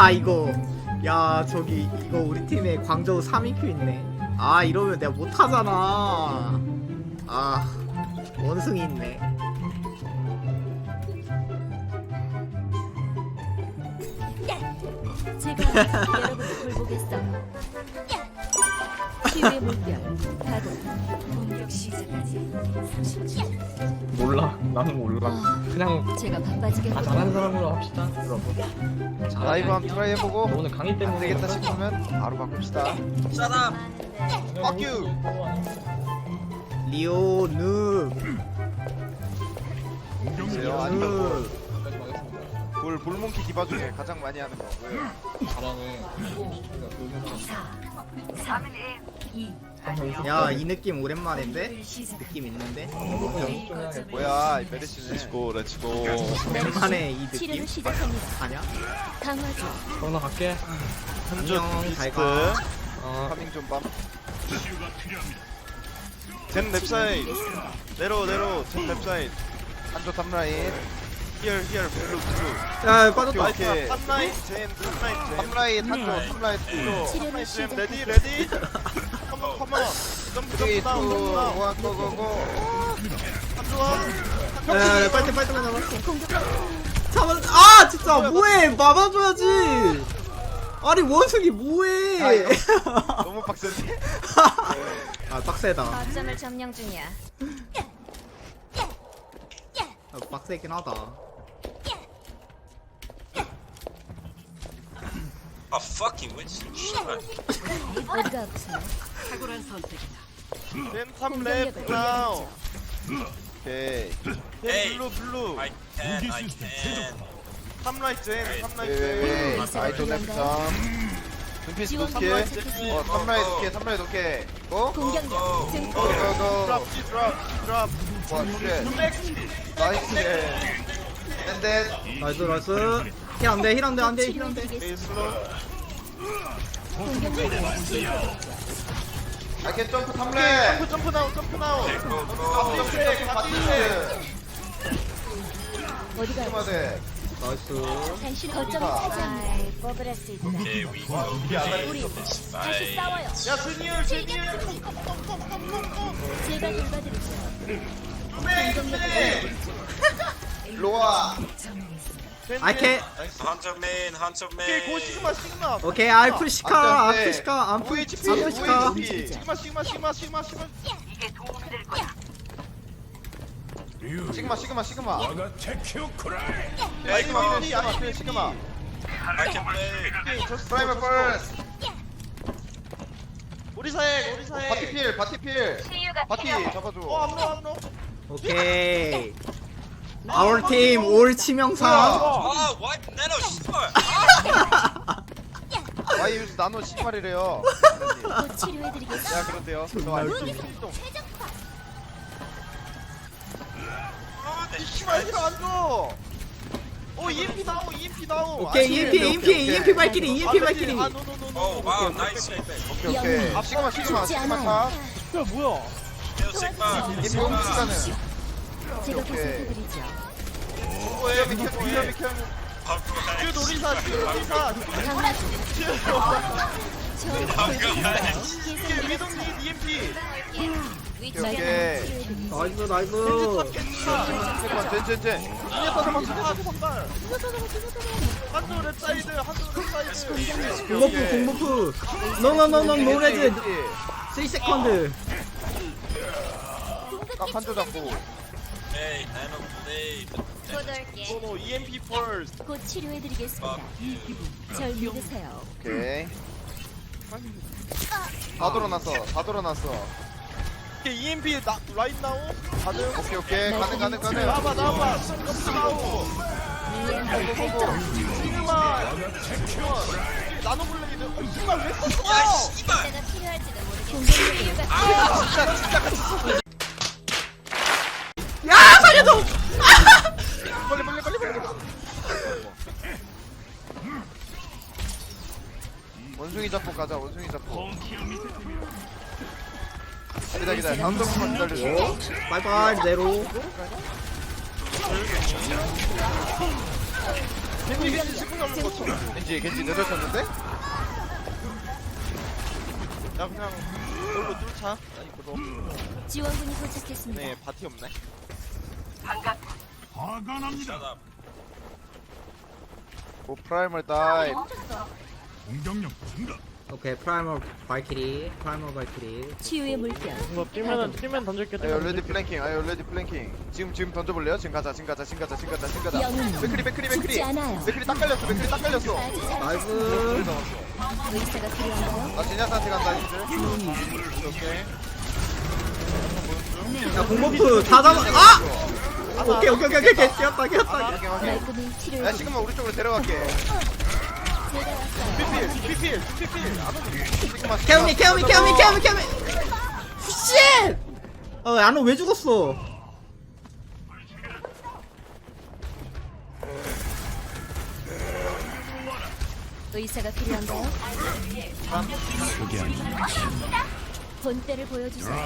아 이거. 야 저기 이거 우리 팀에 광저우 3인큐 있네. 아 이러면 내가 못하잖아. 아 원숭이 있네. 제가 여러분을 돌보겠어요. 기회 물결 가동. 공격 시작까지. 30초. 몰라. 나는 몰라. 그냥 제가 바빠지게 다. 잘하는 사람으로 합시다. 여러분 라이브 한번 트라이 해보고 오늘 강의 때문에 안 되겠다 싶으면 바로 바꿉시다. Fuck you. 리오 ヌ보세요 아니면 뭐, ヌ 볼 볼몽키 디바 중에 가장 많이 하는 거. 잘하네. 야이 느낌 오랜만인데? 느낌 있는데? 뭐야 이 메르시는. 렛츠고 렛츠고. 오랜만에 이 느낌? 치료를 시작합니다. 가냐? 강화조 그럼 나 갈게. 안녕 잘가. 어. 파밍 좀 밤. 젠 랩사이드. 내로 내로. 젠 랩사이드. 한조 탑라인 히얼 히얼 블루 블루 야 빠졌다 오케이. 젠 탑라인 젠 탑라인 한조 탑라인. 투 치료를 젠 시작. 레디 레디 컴온 컴온. 점프 3 2 1 점프 다운 점프 다운. 고고고고 한조아 야 빨리 빨리 빨리 잡았어 잡았 아 진짜 뭐해? 막아줘야지. 아니 원숭이 뭐해? 너무 빡센데? 아 빡세다. 거점을 점령 중이야. 아, 빡세긴 하다 아 fucking witch. 탁월한 선택이다. 뱀삼 랩 나우. 오케이. 뱀 블루 블루. I can, I can. 삼라이트 앤 삼라이트. 웨이웨이 아이도 랩삼 눈피스 지원 오케이 방법 체크시. 어, 어 삼라이드 어. 오케이 삼라이드 오케이 고? 공격력 증폭 고고고 드랍 지 드랍 지 드랍. 와 쉣. 나이스 앤덴 나이스 나이스 힐 안돼 힐 안돼 안돼 힐 안돼 힐 슬로. 이렇게 점프 탐래 점프 점프 나오 점프 나오. 점프 점프 점프 받치세 어디가 조심하세 나이스. 당신 거점을 차지합니다. 뽑으랄 수 있나? 우리 다시 싸워요. 야 드니얼 드니얼. 제가 돌봐드리죠. 로아 정리했어. I can Hunter main, Hunter 오케이 고 main. 시그마 시그마. 오케이 알프시카 안 돼. 알프시카 알프 OHP 알프시카. OHP 시그마 시그마 시그마 시그마 시그마. 시그마 시그마 시그마. 야 Hey, 시그마. 시그마 시그마. 시그마. I play. 오케이 저스 프라이머 퍼스트. 우리 사액 우리 사액 바티필 바티필. 바티 어 잡아줘. 암로 암로 오 아울 팀 올 치명상 아 와이프 내놔 씨발 아, 와이 요즘 나노 18이래요. 치료해드리겠다. 야 그런데요. 정말 좀 아내 씨발 이거 안 줘. 어, 오 EMP 나오 EMP 나오. 오케이 EMP EMP EMP 발길이 EMP 발길이 오 와, 나이스 오케이 오케이. 앞 시그마 시그마 시그마 않아요. 뭐야? 에어 색마 도와주십시오. 케이. 보살펴드리죠. 뭐야 비켜 비켜 비켜 듀 놀이사 듀 놀이사. 강화조. 듀 위동님 EMP 오케이 치료해드리죠. 나이스 나이스 잠깐만 젠젠 젠 이녀석 잡아 잡아 선발 한조 랩사이드 한조 랩사이드 공버프 공버프. 노노노노 노레즈 3 세컨드 딱 한 조 잡고 Hey, Nano played. 노노 EMP 펄스 곧 치료해드리겠습니다. 절 믿으세요. 오케이. 다 돌아놨어 다 돌아놨어. 오케이 EMP 나 라인 나오 가능? 오케이 오케이. 가능 가능 가능. 나와봐 나와봐 점프 나오 시그마 나노 블레이드 어, 시그마 왜 썼어. 때가 필요할지도 모르겠네. 야 원숭이 잡고 가자 원숭이 잡고 기다 기다 다음 점만 기다려줘 바이바이 네로 겐지 지붕이 없는 거 쳐. 겐지 겐지 내려 쳤는데? 나 그냥 놀고 뚫자. 아니 그거. 지원군이 도착했습니다. 네 바티 없네. 오 프라이멀 다이 오케이 프라이머 발키리 프라이머 발키리. 치유의 물결. 이거 뛰면은 뛰면 던질게 아이 얼레디 플랭킹 아이 얼레디 플랭킹 지금 지금 던져볼래요? 지금 가자 지금 가자 지금 가자 지금 가자 지금 가자. 영웅 죽지 맥크리. 않아요. 맥크리 딱 깔렸어 맥크리 딱 깔렸어. 나이스. 의사가 필요한가요? 나 제냐한테 간다 이제 오케이. 야 공버프 다 잡아 아! 오케이 오케이 오케이 오케이 끼었다 끼었다. 확인 확인 말끔히 야 치료해 지금만 우리 쪽으로 데려갈게. 피필 피필 피필. 안 오네. 케어미 케어미 케어미 케어미 케어미 쉣! 어 안호 왜 죽었어 의사가 필요한가요? 본때를 보여주세요.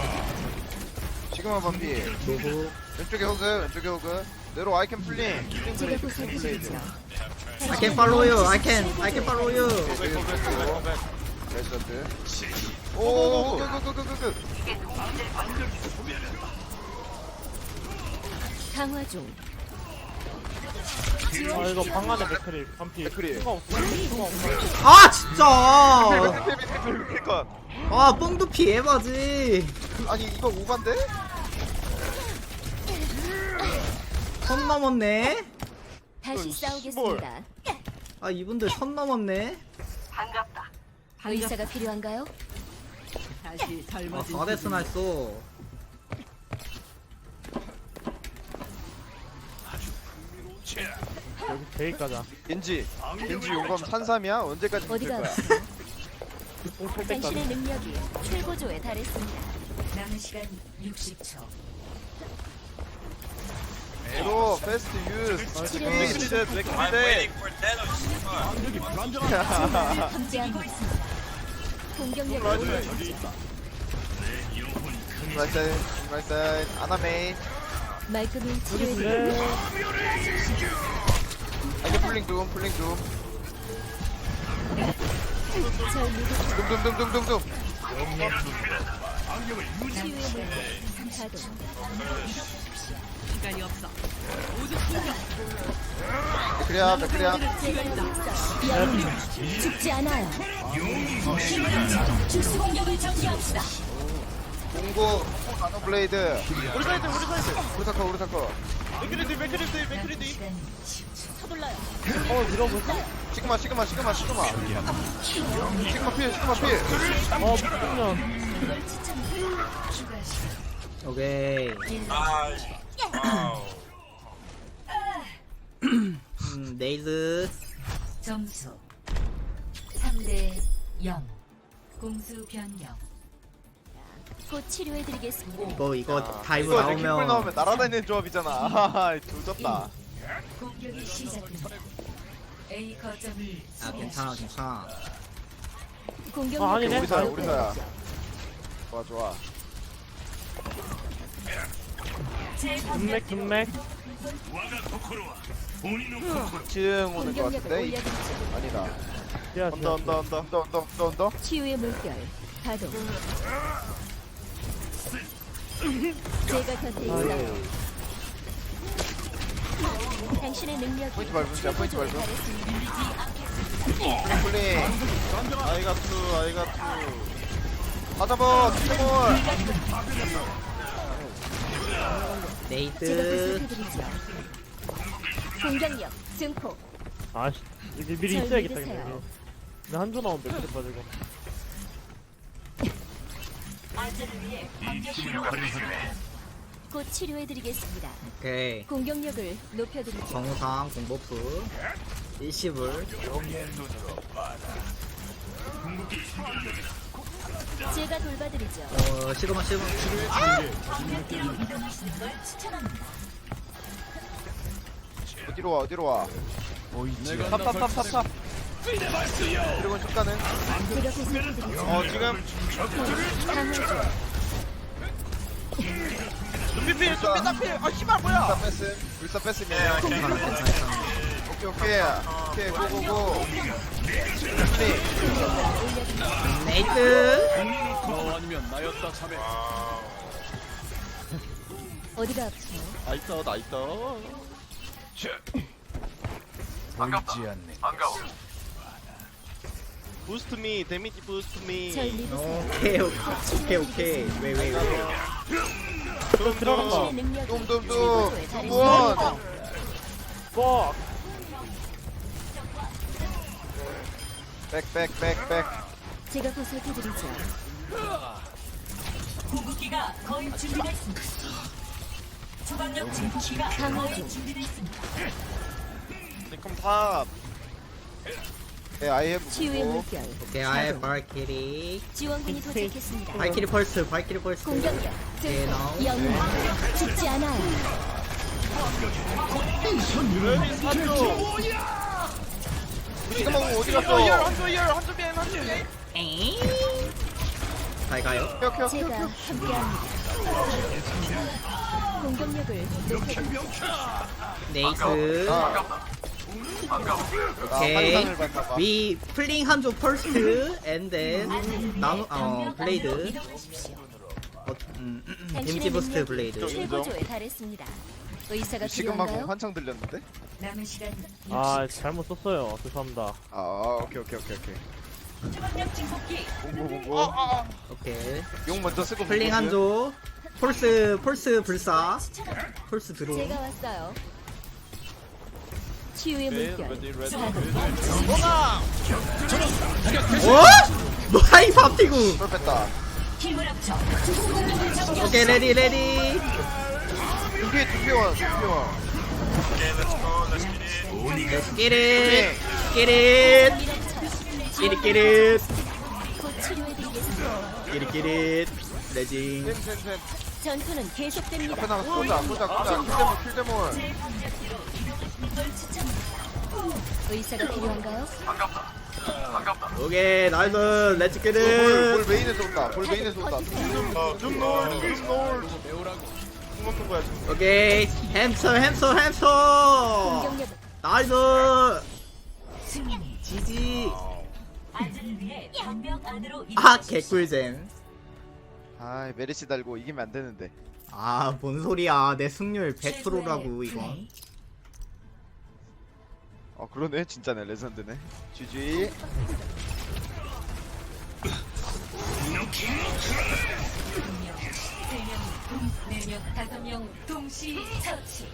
지금만 반피 노후 왼쪽에 호그 왼쪽에 호그 내로 아이캔 플링 플링 제가 플레이드 플링 플레이드 보살펴주죠. I can follow you I can I can follow you 레전드 오 그그그그그 강화 중. 아 이거 방 안에 맥크리 반피 맥크리. 수가 없어 아 진짜 필컷 아 뽕도 피해봐지 아니 이거 오반데? 선 넘었네 다시 싸우겠습니다. 아 이분들 선 넘었네 의사가 필요한가요? 아 4대스나 했어 여기 베이 가자 겐지 겐지 용검 산삼이야? 언제까지 버틸 어디가 거야? 아프세요? 뽕탈 때까지 당신의 능력이 최고조에 달했습니다. 에로 페스트 유 스 치료를 맥크리 대 맥크리 I'm 대. waiting for Thanos. 함께하고 있습니다. 공격력을 올려주죠. 라이트 라이트 아나메이 말끔히 치료해 네 아이게 플링 둠 플링 둠절 믿으세요. 둠둠둠둠둠둠 치유의 물결. 가동. 맥크리야 맥크리야 제가 여기 있어요. 영웅 죽지 않아요. 공고 나노 블레이드 우리 사이드 우리 사이드. 우리 사커 우리 사커 맥크리 뒤 맥크리 뒤 맥크리 뒤. 서둘러요. 어 밀어볼까? 시그마 시그마 시그마 시그마 시그마 필 시그마 필 어 미친년 오케이 Nice. 음 네이즈 점수. 3대 0 공수 변경. 곧 치료해드리겠습니다. 이거 이거 다이브 이거 이제 킥볼 나오면 나오면 날아다니는 조합이잖아. 아하하 조졌다. 공격이 시작됩니다. A 거점을 아 괜찮아 괜찮아. 공격력을 아, 아니네. 우리 사야 우리 사야. 좋아 좋아 금맥 금맥 2층 오는 거 공격력을 같은데. 아니다 뛰어 언더 뛰어 언더 언더 언더 언더 언더 언더 치유의 물결. 가동. 제가 곁에 있어요. 당신의 능력이 포인트 밟으세요, 포인트. 달했습니다. 플링 아이가 투 아이가 투. 다 잡아 제가 보살펴드리죠. 공격력 증폭. 아씨 이제 미리 절 있어야겠다 믿으세요. 근데 한조 나오면 맥크리 빠지고 곧 치료해드리겠습니다. 오케이 공격력을 높여드리죠. 정상 공버프 일시불 제가 돌봐드리죠. 어 시그마 시그마 어디로 와 어디로 와 탑탑탑탑탑. 드래곤 쭉 가는 제가 보살펴드리죠. 어 지금 강화조. 눈피필 눈피 따필. 아 씨발 불사 뭐야? 불사. 괜찮아 괜찮아 괜찮아 오케이 오케이 오케이 고고고 네 네이트. 어디가 아프세요? 나 있어 나 있어 부스트 미 데미지 부스트 미절 믿으세요. 오케이 오케이 오케이. 왜왜 왜? 들어간다 당신의 능력이 둠둠둠 최고조에 달했습니다. 두번 뻑 백백백백 제가 보살펴드리죠. 궁극기가 거의 준비됐습니다. 증폭기가 강화 거의 중. 준비됐습니다. 탑네 아이 해브 치유의 보고 물결. 오케이 아예 발키리 지원군이 도착했습니다. 발키리 펄스 발키리 펄스 공격력. 오케이 나우 영웅 죽지 않아요. 레디 사조 지금 먹으면 어디 갔어? 한조 열 한조 열. 한조 비엔 한조 열잘 가요? 오케이 오케이 오케이 함께합니다. 공격력을 아, 나 오케이. 환상을 봤나봐 위 플링 한조 펄스 앤덴 나노 어 블레이드. 어, 음, 음, 음, 데미지 부스트 블레이드. 최고조에 달했습니다. 의사가 지금 필요한가요? 환청 들렸는데? 남은 시간 아 잘못 썼어요. 죄송합니다. 아 오케이 오케이 오케이 오케이. 주방력 증폭기. 공고 공고. 오케이. 용 먼저 쓰고 플링 한조. 폴스 폴스 불사. 폴스 드론 제가 왔어요. 치유의 물결. 레디 자극. 어? 뭐야 이 밥티구? 쫄 뺐다. 오케이 레디 레디 두피원 오케이 렛츠고 렛츠 기릿 끼릿. 끼릿 끼릿. 끼릿. 끼릿. 끼릿 레징 센센센 전투는 계속됩니다. 앞에 나가 쏘자 쏘자 쏘자 킬데몰 킬데몰 의사가 필요한가요? 오케이 나이스. 렛츠 볼, 끼릿. 볼 메인에서 온다 볼 메인에서 온다. 줌놀 줌놀 죽먹는 거야 지금. 오케이. 햄스터 햄스터 햄스터. 공격력 나이스. 승리. 지지. 안전을 위해 방벽 안으로 아. 개꿀잼. 아 메리시 달고 이기면 안 되는데. 아 뭔 소리야. 내 승률 100%라고 최고의 이건 플레이. 어 그러네. 진짜네 레전드네. GG 세 명 네명 다섯 명 동시 처치.